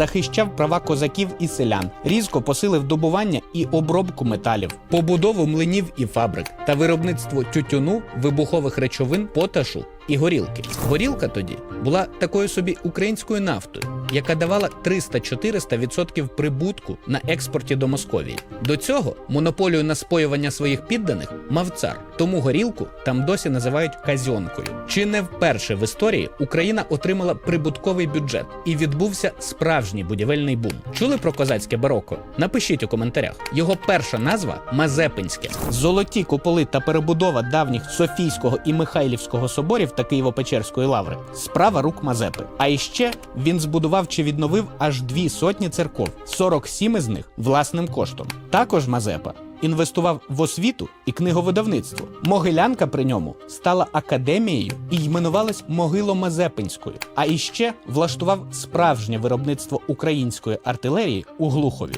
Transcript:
захищав права козаків і селян, різко посилив добування і обробку металів, побудову млинів і фабрик та виробництво тютюну, вибухових речовин, поташу і горілки. Горілка тоді була такою собі українською нафтою, яка давала 300-400% прибутку на експорті до Московії. До цього монополію на споювання своїх підданих мав цар, тому горілку там досі називають казьонкою. Чи не вперше в історії Україна отримала прибутковий бюджет і відбувся справжній будівельний бум? Чули про козацьке бароко? Напишіть у коментарях. Його перша назва Мазепинське. Золоті куполи та перебудова давніх Софійського і Михайлівського соборів та Києво-Печерської лаври справа рук Мазепи. А іще він збудував чи відновив аж дві сотні церков, 47 із них власним коштом. Також Мазепа інвестував в освіту і книговидавництво. Могилянка при ньому стала академією і йменувалась Могило-Мазепинською. А іще влаштував справжнє виробництво української артилерії у Глухові.